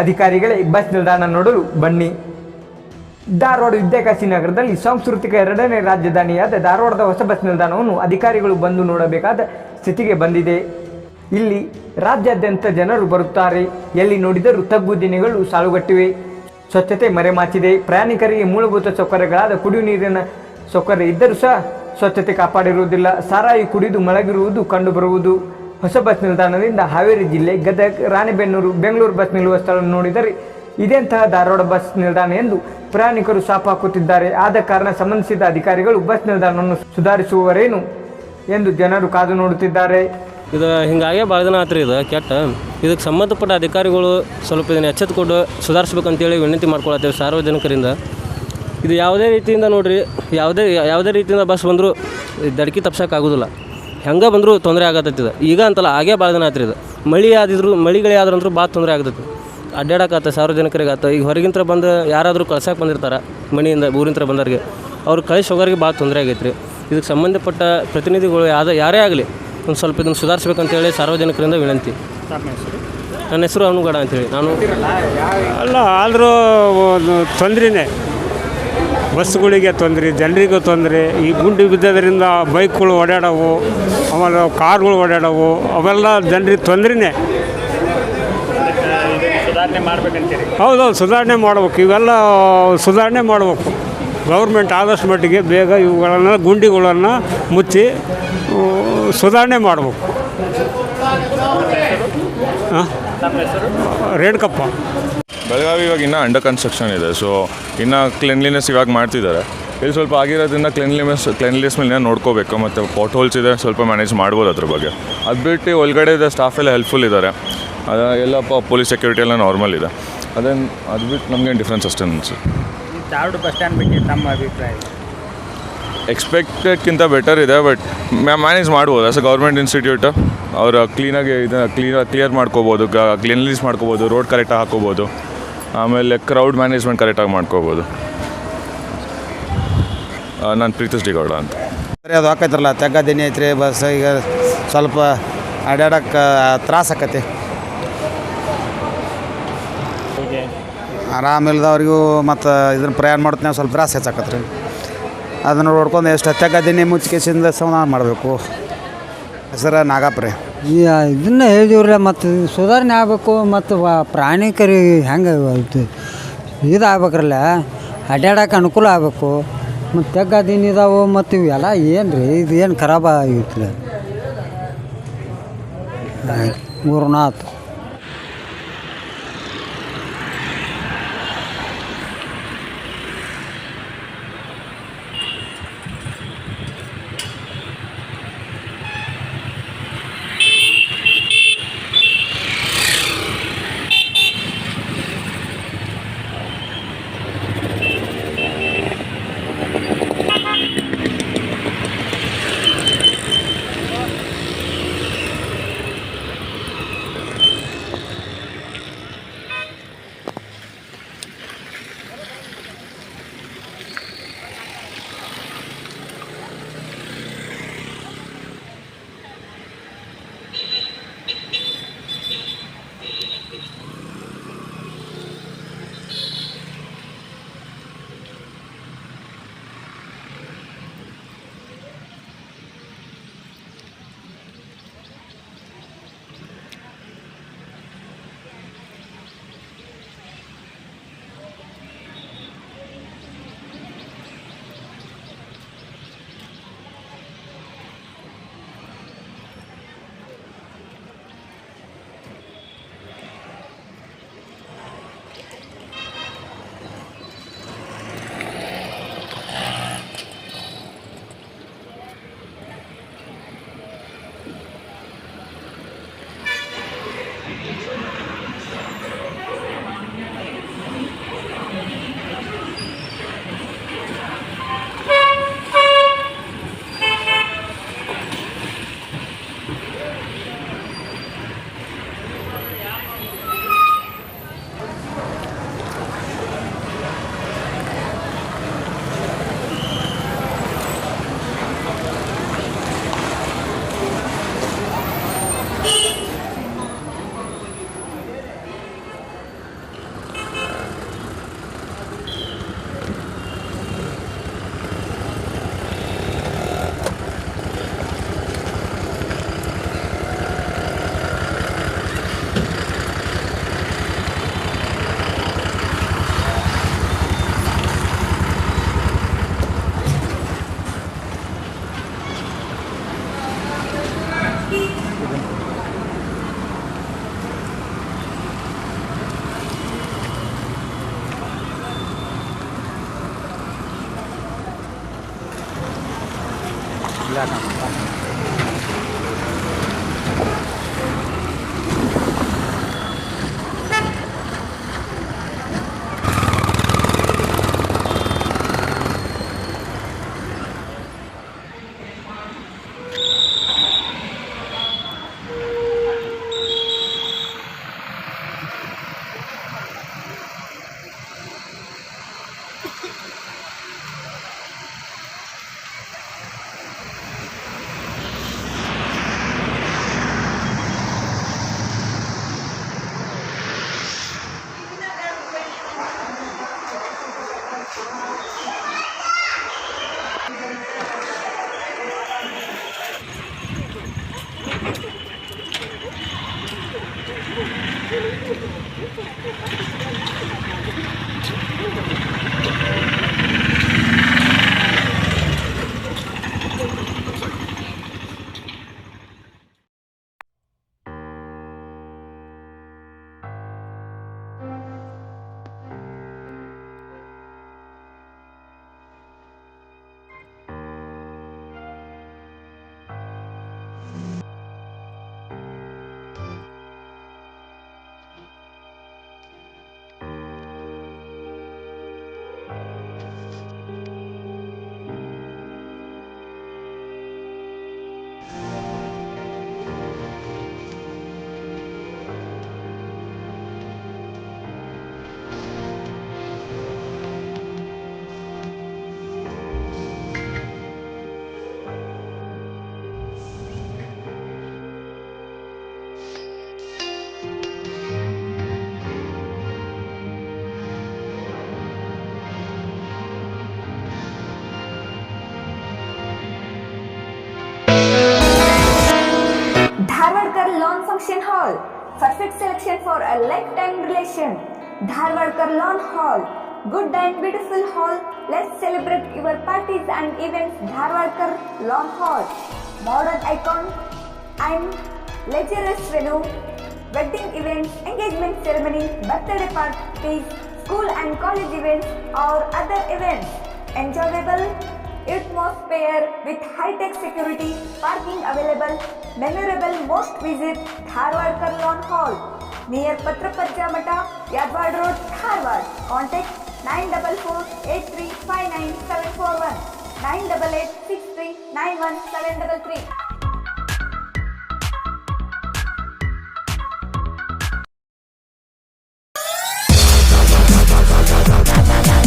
ಅಧಿಕಾರಿಗಳೇ ಬಸ್ ನಿಲ್ದಾಣ ನೋಡಲು ಬನ್ನಿ. ಧಾರವಾಡ ವಿದ್ಯಾಕಾಶಿ ನಗರದಲ್ಲಿ ಸಾಂಸ್ಕೃತಿಕ ಎರಡನೇ ರಾಜಧಾನಿಯಾದ ಧಾರವಾಡದ ಹೊಸ ಬಸ್ ನಿಲ್ದಾಣವನ್ನು ಅಧಿಕಾರಿಗಳು ಬಂದು ನೋಡಬೇಕಾದ ಸ್ಥಿತಿಗೆ ಬಂದಿದೆ. ಇಲ್ಲಿ ರಾಜ್ಯಾದ್ಯಂತ ಜನರು ಬರುತ್ತಾರೆ. ಎಲ್ಲಿ ನೋಡಿದರೂ ತಗ್ಗು ದಿನಗಳು ಸಾಲುಗಟ್ಟಿವೆ. ಸ್ವಚ್ಛತೆ ಮರೆಮಾಚಿದೆ. ಪ್ರಯಾಣಿಕರಿಗೆ ಮೂಲಭೂತ ಸೌಕರ್ಯಗಳಾದ ಕುಡಿಯುವ ನೀರಿನ ಸೌಕರ್ಯ ಇದ್ದರೂ ಸಹ ಸ್ವಚ್ಛತೆ ಕಾಪಾಡಿರುವುದಿಲ್ಲ. ಸಾರಾಯಿ ಕುಡಿದು ಮಲಗಿರುವುದು ಕಂಡುಬರುವುದು. ಹೊಸ ಬಸ್ ನಿಲ್ದಾಣದಿಂದ ಹಾವೇರಿ ಜಿಲ್ಲೆ ಗದಗ, ರಾಣೆಬೆನ್ನೂರು, ಬೆಂಗಳೂರು ಬಸ್ ನಿಲ್ಲುವ ಸ್ಥಳ ನೋಡಿದರೆ ಇದೆಂತಹ ಧಾರವಾಡ ಬಸ್ ನಿಲ್ದಾಣ ಎಂದು ಪ್ರಯಾಣಿಕರು ಸಾಪ್ ಹಾಕುತ್ತಿದ್ದಾರೆ. ಆದ ಕಾರಣ ಸಂಬಂಧಿಸಿದ ಅಧಿಕಾರಿಗಳು ಬಸ್ ನಿಲ್ದಾಣವನ್ನು ಸುಧಾರಿಸುವವರೇನು ಎಂದು ಜನರು ಕಾದು ನೋಡುತ್ತಿದ್ದಾರೆ. ಇದು ಹಿಂಗಾಗೆ ಭಾಳ ದಿನ ಆತ್ರಿ ಇದು, ಕೆಟ್ಟ. ಇದಕ್ಕೆ ಸಂಬಂಧಪಟ್ಟ ಅಧಿಕಾರಿಗಳು ಸ್ವಲ್ಪ ಇದನ್ನು ಎಚ್ಚೆತ್ತುಕೊಂಡು ಸುಧಾರಿಸ್ಬೇಕಂತೇಳಿ ವಿನಂತಿ ಮಾಡ್ಕೊಳತ್ತೇವೆ ಸಾರ್ವಜನಿಕರಿಂದ. ಇದು ಯಾವುದೇ ರೀತಿಯಿಂದ ನೋಡಿರಿ, ಯಾವುದೇ ಯಾವುದೇ ರೀತಿಯಿಂದ ಬಸ್ ಬಂದರೂ ದಡಿಕೆ ತಪ್ಸೋಕ್ಕಾಗೋದಿಲ್ಲ. ಹೆಂಗೆ ಬಂದರೂ ತೊಂದರೆ ಆಗತ್ತೈತಿ ಇದು. ಈಗ ಅಂತಲ್ಲ ಆಗೇ ಭಾಳ ದಿನ ಆತ್ರಿ ಇದು. ಮಳೆ ಆದಿದ್ರು ಮಳಿಗಳೇ ಆದ್ರಂದ್ರೂ ಭಾಳ ತೊಂದರೆ ಆಗತ್ತೆ ಅಡ್ಡಾಡಕ್ಕಾತ ಸಾರ್ವಜನಿಕರಿಗೆ ಆತ ಈಗ ಹೊರಗಿಂತ್ರ ಬಂದು ಯಾರಾದರೂ ಕಳ್ಸಕ್ಕೆ ಬಂದಿರ್ತಾರೆ ಮನೆಯಿಂದ ಊರಿಂತ್ರ ಬಂದವ್ರಿಗೆ ಅವ್ರು ಕಳಿಸಿ ಹೋಗೋರಿಗೆ ಭಾಳ ತೊಂದರೆ ಆಗೈತೆ ರೀ ಇದಕ್ಕೆ ಸಂಬಂಧಪಟ್ಟ ಪ್ರತಿನಿಧಿಗಳು ಯಾವ ಯಾರೇ ಆಗಲಿ ಒಂದು ಸ್ವಲ್ಪ ಇದನ್ನು ಸುಧಾರಿಸ್ಬೇಕಂತೇಳಿ ಸಾರ್ವಜನಿಕರಿಂದ ವಿನಂತಿ. ನನ್ನ ಹೆಸರು ಅನುಗಡ ಅಂತೇಳಿ. ನಾನು ಅಲ್ಲ ಆದರೂ ತೊಂದ್ರೆ ತೊಂದರೆನೇ. ಬಸ್ಗಳಿಗೆ ತೊಂದರೆ ಜನರಿಗೂ ತೊಂದರೆ ಈ ಗುಂಡಿ ಬಿದ್ದೋದ್ರಿಂದ ಬೈಕ್ಗಳು ಓಡಾಡವು ಆಮೇಲೆ ಕಾರ್ಗಳು ಓಡಾಡವು ಅವೆಲ್ಲ ಜನರಿಗೆ ತೊಂದರೆನೇ. ಹೌದೌದು ಸುಧಾರಣೆ ಮಾಡ್ಬೇಕು. ಇವೆಲ್ಲ ಸುಧಾರಣೆ ಮಾಡ್ಬೇಕು. ಗೌರ್ಮೆಂಟ್ ಆದಷ್ಟು ಮಟ್ಟಿಗೆ ಬೇಗ ಇವುಗಳನ್ನು ಗುಂಡಿಗಳನ್ನು ಮುಚ್ಚಿ ಸುಧಾರಣೆ ಮಾಡ್ಬೇಕು. ಹಾಂ ರೇಣುಕಪ್ಪ. ಬೆಳಗಾವಿ ಇವಾಗ ಇನ್ನೂ ಅಂಡರ್ ಕನ್ಸ್ಟ್ರಕ್ಷನ್ ಇದೆ. ಸೊ ಇನ್ನು ಕ್ಲೀನ್ಲಿನೆಸ್ ಇವಾಗ ಮಾಡ್ತಿದ್ದಾರೆ. ಇಲ್ಲಿ ಸ್ವಲ್ಪ ಆಗಿರೋದ್ರಿಂದ ಕ್ಲೀನ್ಲಿನೆಸ್ ಕ್ಲೆನ್ಲಿನೆಸ್ ಮೇಲೆ ನೋಡ್ಕೋಬೇಕು. ಮತ್ತು ಪಾಟ್ ಹೋಲ್ಸ್ ಇದೆ ಸ್ವಲ್ಪ ಮ್ಯಾನೇಜ್ ಮಾಡ್ಬೋದು ಅದ್ರ ಬಗ್ಗೆ. ಅದು ಬಿಟ್ಟು ಒಳಗಡೆ ಇದೆ ಸ್ಟಾಫ್ ಎಲ್ಲ ಹೆಲ್ಪ್ಫುಲ್ ಇದ್ದಾರೆ. ಅದು ಎಲ್ಲ ಪೊಲೀಸ್ ಸೆಕ್ಯೂರಿಟಿ ಎಲ್ಲ ನಾರ್ಮಲ್ ಇದೆ. ಅದೇನು ಅದು ಬಿಟ್ಟು ನಮಗೇನು ಡಿಫ್ರೆನ್ಸ್ ಅಷ್ಟೇ ಅನ್ಸುತ್ತೆ. ಧಾರವಾಡ ಬಸ್ ಸ್ಟ್ಯಾಂಡ್ ಬಗ್ಗೆ ತಮ್ಮ ಅಭಿಪ್ರಾಯ? ಬೆಟರ್ ಇದೆ ಬಟ್ ಮ್ಯಾನೇಜ್ ಮಾಡ್ಬೋದು. ಆಸ್ ಅ ಗೌರ್ಮೆಂಟ್ ಇನ್ಸ್ಟಿಟ್ಯೂಟ್ ಅವರು ಕ್ಲೀನಾಗಿ ಇದನ್ನು ಕ್ಲೀನ್ ಕ್ಲಿಯರ್ ಮಾಡ್ಕೋಬೋದು ಕ್ಲೀನ್ಲಿಸ್ ಮಾಡ್ಕೋಬೋದು ರೋಡ್ ಕರೆಕ್ಟಾಗಿ ಹಾಕೋಬೋದು. ಆಮೇಲೆ ಕ್ರೌಡ್ ಮ್ಯಾನೇಜ್ಮೆಂಟ್ ಕರೆಕ್ಟಾಗಿ ಮಾಡ್ಕೋಬೋದು. ನಾನು ಪ್ರೀತಿಸ್ ಡಿಗೌಡ ಅಂತ. ಸರಿ ಅದು ಹಾಕೈತಾರಲ್ಲ, ತೆಗ್ಗ ದಿನ ಐತ್ರಿ, ಬಸ್ ಈಗ ಸ್ವಲ್ಪ ಅಡ್ಯಾಡಕ್ಕೆ ತ್ರಾಸ ಆಕತಿ. ಆರಾಮಿಲ್ದವ್ರಿಗೂ ಮತ್ತು ಇದನ್ನ ಪ್ರಯಾಣ ಮಾಡ್ತೀನಿ ಸ್ವಲ್ಪ ತ್ರಾಸ ಹೆಚ್ಚಾಕತ್ರಿ ಅದನ್ನು ನೋಡ್ಕೊಂಡು ಎಷ್ಟು ತೆಗ್ಗ ದಿನ ಮುಚ್ಚಿಕೆಸಿಂದ ಸಮಾಧಾನ ಮಾಡಬೇಕು. ಹೆಸರ ನಾಗಪ್ಪ ಇದನ್ನ ಹೇಳಿದಿವ್ರಿ ಮತ್ತು ಸುಧಾರಣೆ ಆಗಬೇಕು, ಮತ್ತು ಪ್ರಾಣಿಕರಿ ಹೆಂಗೆ ಇದು ಆಗ್ಬೇಕ್ರಲ್ಲ ಅಡ್ಡಾಡಕ್ಕೆ ಅನುಕೂಲ ಆಗಬೇಕು. ಮತ್ತು ತೆಗ್ಗ ದಿನ ಇದಾವೆ, ಮತ್ತು ಇವೆಲ್ಲ ಏನು ರೀ ಇದು ಏನು ಖರಾಬ್ ಆಗಿತ್ತು Gurunath Dharwadkar Perfect selection for a lifetime relation. Dharwadkar Lawn Hall. Good and beautiful hall. Let's celebrate your parties and events. Dharwadkar Lawn Hall. Modern icon and luxurious venue. Wedding events, engagement ceremony, birthday parties, school and college events or other events. Enjoyable atmosphere with high-tech security, parking available, memorable most visit Dharwad Karlon Hall near Patrapajja Mata, Yadwad Road, Dharwad. Contact 944 988 639 733